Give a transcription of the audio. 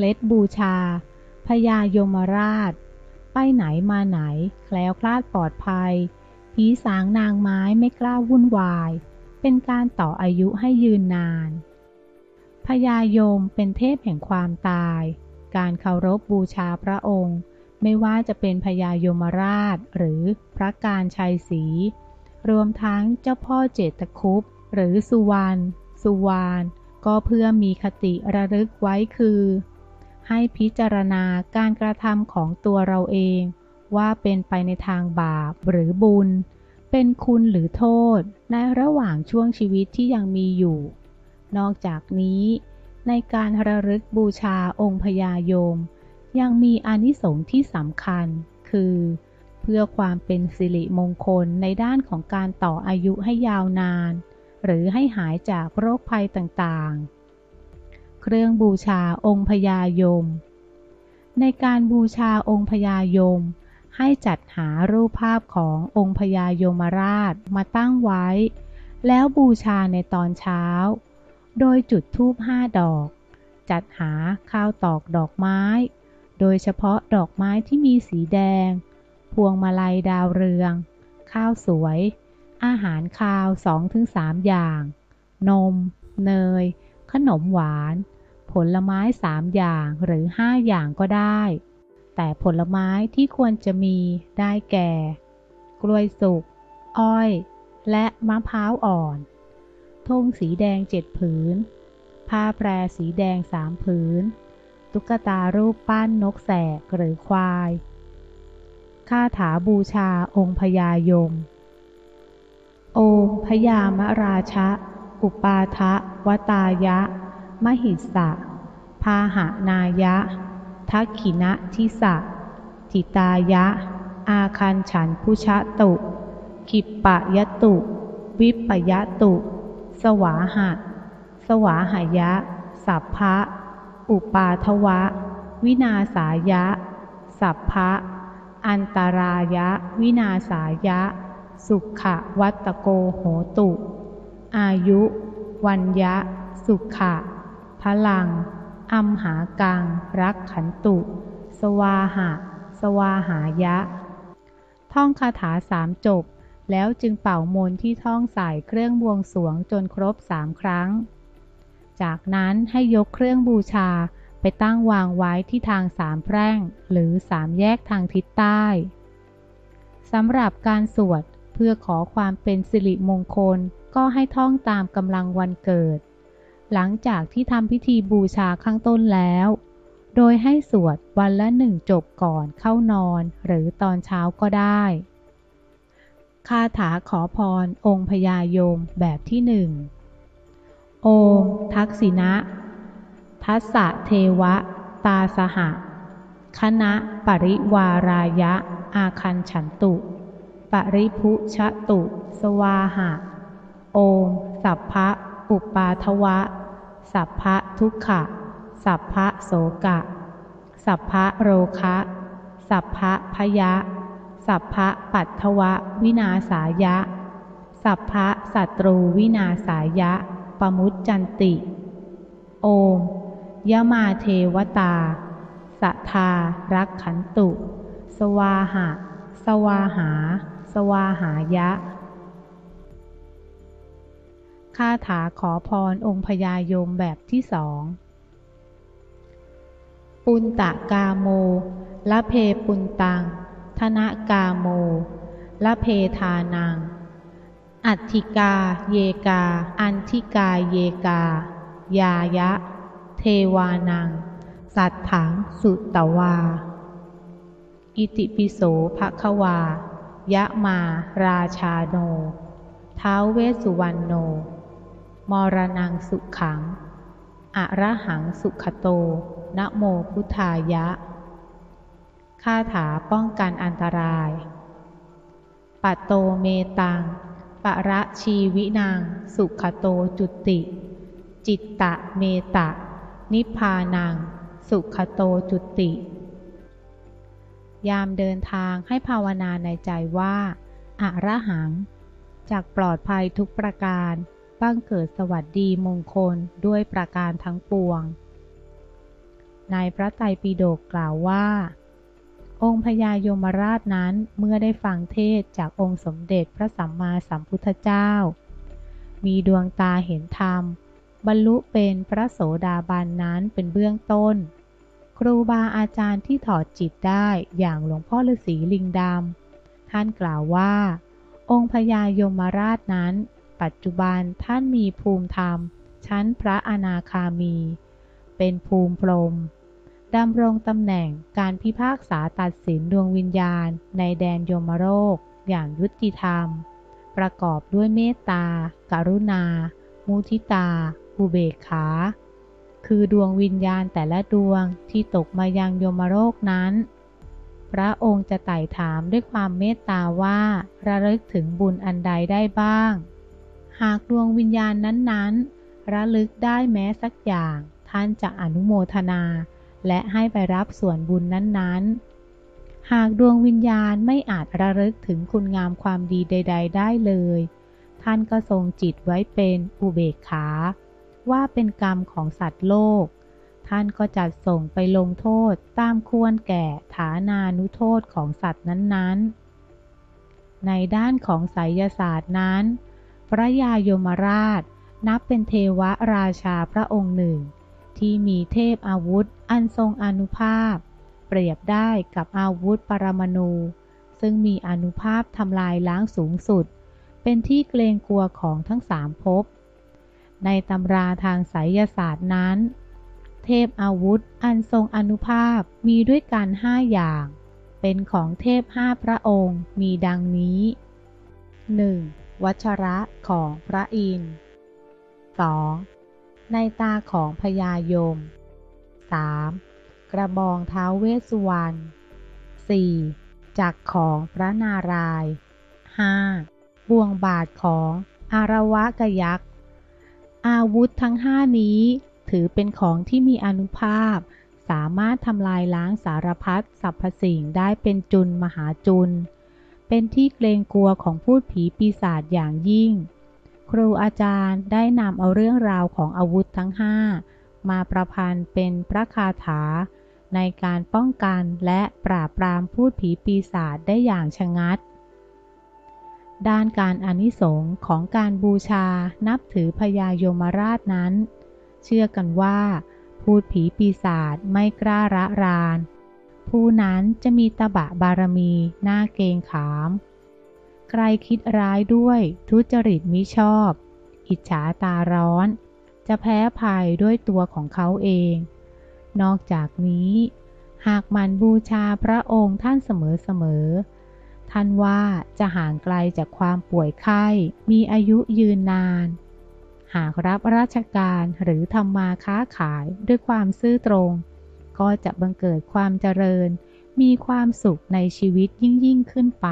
เคล็ดบูชา พญายมราช ไปไหนมาไหน แคล้วคลาดปลอดภัย ผีสางนางไม้ไม่กล้าวุ่นวาย เป็นการต่ออายุให้ยืนนาน พญายมเป็นเทพแห่งความตาย การเคารพบูชาพระองค์ ไม่ว่าจะเป็นพญายมราชหรือพระการชัยศรี รวมทั้งเจ้าพ่อเจตคุปหรือสุวรรณ สุวรรณก็เพื่อมีคติระลึกไว้คือ ให้พิจารณาการกระทำของตัวเราเอง ว่าเป็นไปในทางบาปหรือบุญ เป็นคุณหรือโทษ ในระหว่างช่วงชีวิตที่ยังมีอยู่ นอกจากนี้ ในการระลึกบูชาองค์พญายม ยังมีอานิสงส์ที่สำคัญ คือ เพื่อความเป็นสิริมงคลในด้านของการต่ออายุให้ยาวนาน หรือให้หายจากโรคภัยต่างๆ เครื่องบูชาองค์พญายม ในการบูชาองค์พญายม ให้จัดหารูปภาพขององค์พญายมราชมาตั้งไว้ แล้วบูชาในตอนเช้า โดยจุดธูปห้าดอก จัดหาข้าวตอกดอกไม้ โดยเฉพาะดอกไม้ที่มีสีแดง พวงมาลัยดาวเรือง ข้าวสวย อาหารคาว 2-3 อย่าง นม เนย ขนมหวาน ผลไม้3อย่างหรือ5อย่างก็ได้ แต่ผลไม้ที่ควรจะมีได้แก่ กล้วยสุก อ้อย และมะพร้าวอ่อนธงสีแดงเจ็ดผืน ผ้าแพรสีแดงสามผืน ตุ๊กตารูปปั้นนกแสกหรือควายคาถาบูชาองค์พญายม โอพยามราชะ อุปาทะ วตายะ มหิสะ พาหานายะ ทักขินะทิสะ จิตายะ อาคันฉันพุชะตุ ขิปปะยะตุ วิปยะตุ สวาหะ สวาหายะ สัพพะ อุปาทวะ วินาสายะ สัพพะ อันตรายะ วินาสายะ สุขะวัตโกโหตุ อายุ วัญญะ สุขะ พลัง อัมหากัง รักขันตุ สวาหะ สวาหายะ ท่องคาถาสามจบ แล้วจึงเป่ามนที่ท่องใส่เครื่องบวงสวงจนครบสามครั้ง จากนั้นให้ยกเครื่องบูชาไปตั้งวางไว้ที่ทางสามแพร่ง หรือสามแยกทางทิศใต้สำหรับการสวด พื่อขอความเป็นสิริมงคลก็ให้ท่องตามกำลังวันเกิด หลังจากที่ทำพิธีบูชาข้างต้นแล้ว โดยให้สวดวันละหนึ่งจบก่อนเข้านอนหรือตอนเช้าก็ได้คาถาขอพรองค์พญายมแบบที่หนึ่ง โอมทักษิณะ ทัสสะเทวะ ตาสหะ คณะปริวารายะ อาคันฉันตุ ปริพุชะตุ สวาหะ โอม สัพพะ อุปาทวะ สัพพะทุกขะ สัพพะโสกะ สัพพะโรคะ สัพพะพยะ สัพพะปัทวะ วินาสายะ สัพพะสัตรูวินาสายะ ปมุตจันติ โอม ยมาเทวตา สัทารักขันตุ สวาหะ สวาหา วาหายะ คาถาขอพรองค์พญายมแบบที่สอง ปุนตะกาโมละเพปุนตัง ธนกาโมละเพทานัง อัติกา เยกา อันทิกาเยกา ยายะ เทวานัง สัตถังสุตตวา อิติปิโสภควา ยะมาราชาโน ท้าวเวสุวรรณโน มรนังสุขัง อระหังสุขโต นะโมพุทธายะ คาถาป้องกันอันตรายปัตโตเมตัง ปะระชีวินาง สุขโตจุติ จิตตะเมตะ นิพพานัง สุขโตจุติ ยามเดินทางให้ภาวนาในใจว่าอะระหัง จากปลอดภัยทุกประการบังเกิดสวัสดีมงคลด้วยประการทั้งปวง ในพระไตรปิฎกกล่าวว่า องค์พญายมราชนั้นเมื่อได้ฟังเทศจากองค์สมเด็จพระสัมมาสัมพุทธเจ้า มีดวงตาเห็นธรรม บรรลุเป็นพระโสดาบันนั้นเป็นเบื้องต้น ครูบาอาจารย์ที่ถอดจิตได้อย่างหลวงพ่อฤาษีลิงดำ ท่านกล่าวว่า องค์พญายมราชนั้น ปัจจุบันท่านมีภูมิธรรม ชั้นพระอนาคามี เป็นภูมิพรหมดำรงตำแหน่งการพิพากษาตัดสินดวงวิญญาณ ในแดนยมโลกอย่างยุติธรรม ประกอบด้วยเมตตา กรุณา มุทิตา อุเบกขา คือดวงวิญญาณแต่ละดวงที่ตกมายังยมโลกนั้น พระองค์จะไต่ถามด้วยความเมตตาว่าระลึกถึงบุญอันใดได้บ้าง หากดวงวิญญาณนั้นๆ ระลึกได้แม้สักอย่าง ท่านจะอนุโมทนา และให้ไปรับส่วนบุญนั้นๆหากดวงวิญญาณไม่อาจระลึกถึงคุณงามความดีใด ๆ ได้เลย ท่านก็ทรงจิตไว้เป็นอุเบกขา ว่าเป็นกรรมของสัตว์โลก ท่านก็จัดส่งไปลงโทษตามควรแก่ฐานานุโทษของสัตว์นั้นๆ ในด้านของไสยศาสตร์นั้น พระยายมราชนับเป็นเทวราชาพระองค์หนึ่ง ที่มีเทพอาวุธอันทรงอนุภาพ เปรียบได้กับอาวุธปรมาณูซึ่งมีอนุภาพทำลายล้างสูงสุด เป็นที่เกรงกลัวของทั้งสามภพ ในตำราทางไสยศาสตร์นั้น เทพอาวุธอันทรงอนุภาพมีด้วยกันห้าอย่าง เป็นของเทพห้าพระองค์มีดังนี้ 1. วัชระของพระอินทร์ 2. ในตาของพญายม 3. กระบองเท้าเวสสุวรรณ 4. จักรของพระนารายณ์ 5. บ่วงบาทของอารวะกยักษ์ อาวุธทั้งห้านี้ ถือเป็นของที่มีอนุภาพ สามารถทำลายล้างสารพัดสรรพสิ่งได้เป็นจุนมหาจุน เป็นที่เกรงกลัวของพูดผีปีศาจอย่างยิ่ง ครูอาจารย์ได้นำเอาเรื่องราวของอาวุธทั้งห้ามาประพันธ์เป็นพระคาถา ในการป้องกันและปราบปรามพูดผีปีศาจได้อย่างชะงัด ด้านการอนิสงส์ของการบูชานับถือพญายมราชนั้น เชื่อกันว่า พูดผีปีศาจไม่กล้าระราน ผู้นั้นจะมีตบะบารมีหน้าเกงขาม ใครคิดร้ายด้วยทุจริตมิชอบ อิจฉาตาร้อน จะแพ้ภัยด้วยตัวของเขาเอง นอกจากนี้ หากมันบูชาพระองค์ท่านเสมอๆ ท่านว่าจะห่างไกลจากความป่วยไข้ มีอายุยืนนาน หากรับราชการหรือทำมาค้าขายด้วยความซื่อตรง ก็จะบังเกิดความเจริญ มีความสุขในชีวิตยิ่งยิ่งขึ้นไป